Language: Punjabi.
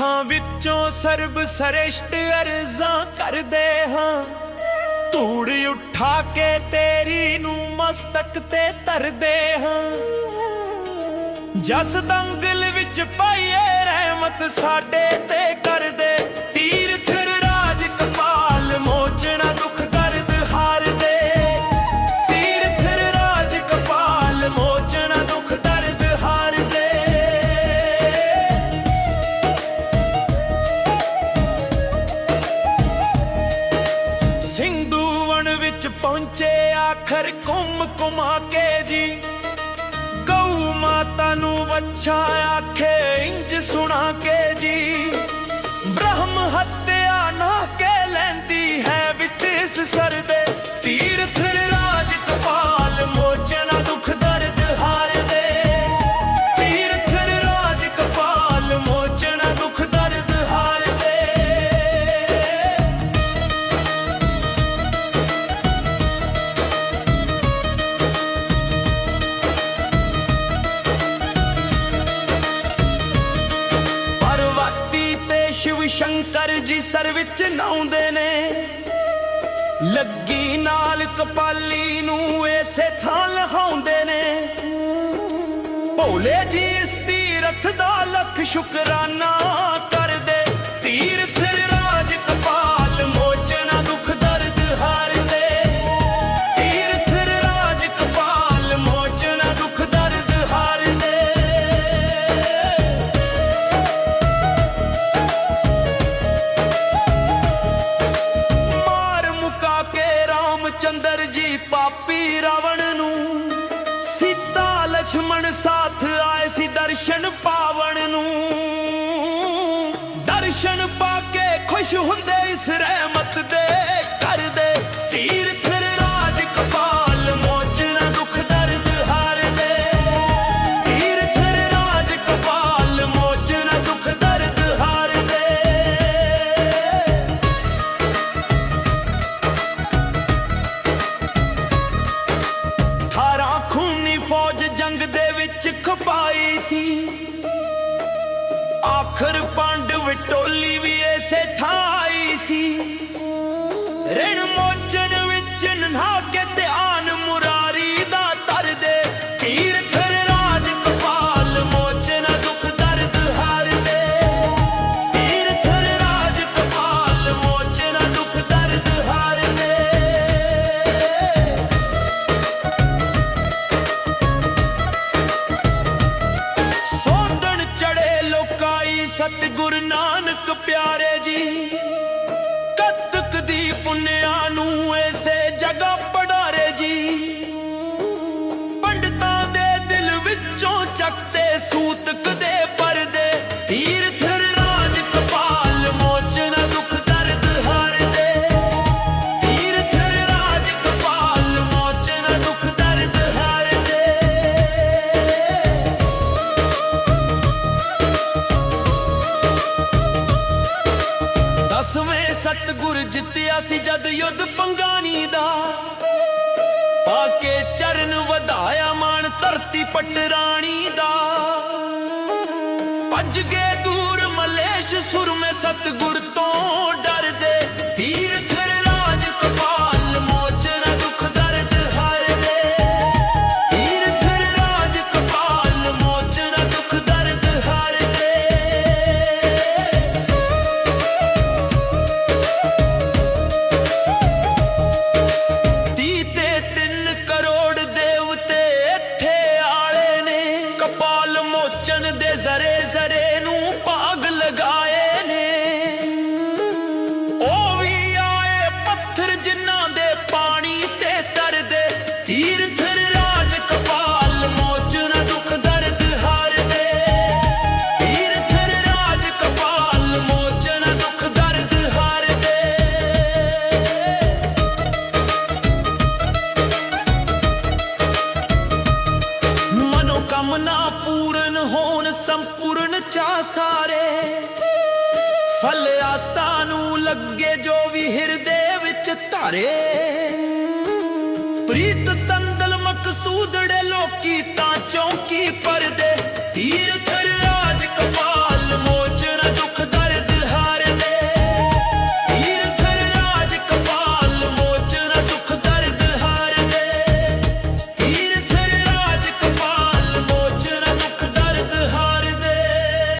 ਤੀਰਥਾਂ ਵਿੱਚੋਂ ਸਰਬ ਸਰੇਸ਼ਟ ਅਰਜ਼ਾਂ ਕਰਦੇ ਹਾਂ। ਧੂੜ ਉਠਾ ਕੇ ਤੇਰੀ ਨੂੰ ਮਸਤਕ ਤੇ ਧਰਦੇ ਹਾਂ। ਜਸ ਦੰਗਲ ਵਿੱਚ ਪਾਈਏ ਰਹਿਮਤ ਸਾਡੇ ਤੇ ਪਹੁੰਚੇ ਆਖਰ ਘੁੰਮ ਕੁਮਾ ਕੇ ਜੀ। ਗਊ ਮਾਤਾ ਨੂੰ ਵੱਛਾ ਆਖੇ ਇੰਜ ਸੁਣਾ ਸ਼ਿਵ ਸ਼ੰਕਰ ਜੀ ਸਰ ਵਿੱਚ ਨਾਉਂਦੇ ਨੇ। ਲੱਗੀ ਨਾਲ ਕਪਾਲੀ ਨੂੰ ਐਸੇ ਥਾਂ ਲਹਾਉਂਦੇ ਨੇ। ਭੋਲੇ ਜੀ ਇਸ ਤੀਰਥ ਦਾ ਲੱਖ ਸ਼ੁਕਰਾਨਾ ਸੀ ਦਰਸ਼ਨ ਪਾਵਣ ਨੂੰ। ਦਰਸ਼ਨ ਪਾ ਕੇ ਖੁਸ਼ ਹੁੰਦੇ ਇਸ ਰਹਿਮਤ ਦੇ। ਸਤਿਗੁਰ ਨਾਨਕ ਪਿਆਰੇ ਜੀ ਕਤਕ ਦੀ ਪੁੰਨਿਆ ਨੂੰ ਐਸੇ ਸਤਗੁਰ ਜਿੱਤਿਆ ਸੀ ਜਦ ਯੁੱਧ ਪੰਗਾਣੀ ਦਾ। ਪਾ ਕੇ ਚਰਨ ਵਧਾਇਆ ਮਾਨ ਧਰਤੀ ਪਟਰਾਣੀ ਦਾ। ਭੱਜ ਗਏ ਦੂਰ ਮਲੇਸ਼ ਸੁਰਮੇ ਸਤਗੁਰ ਤੋਂ ਡਰਦੇ ਮੋਚਨ ਦੇ ਜ਼ਰੇ ਹੋਣ ਸੰਪੂਰਨ ਚਾ ਸਾਰੇ। ਫਲ ਆਸਾ ਨੂੰ ਲੱਗੇ ਜੋ ਵੀ ਹਿਰਦੇ ਵਿੱਚ ਧਾਰੇ।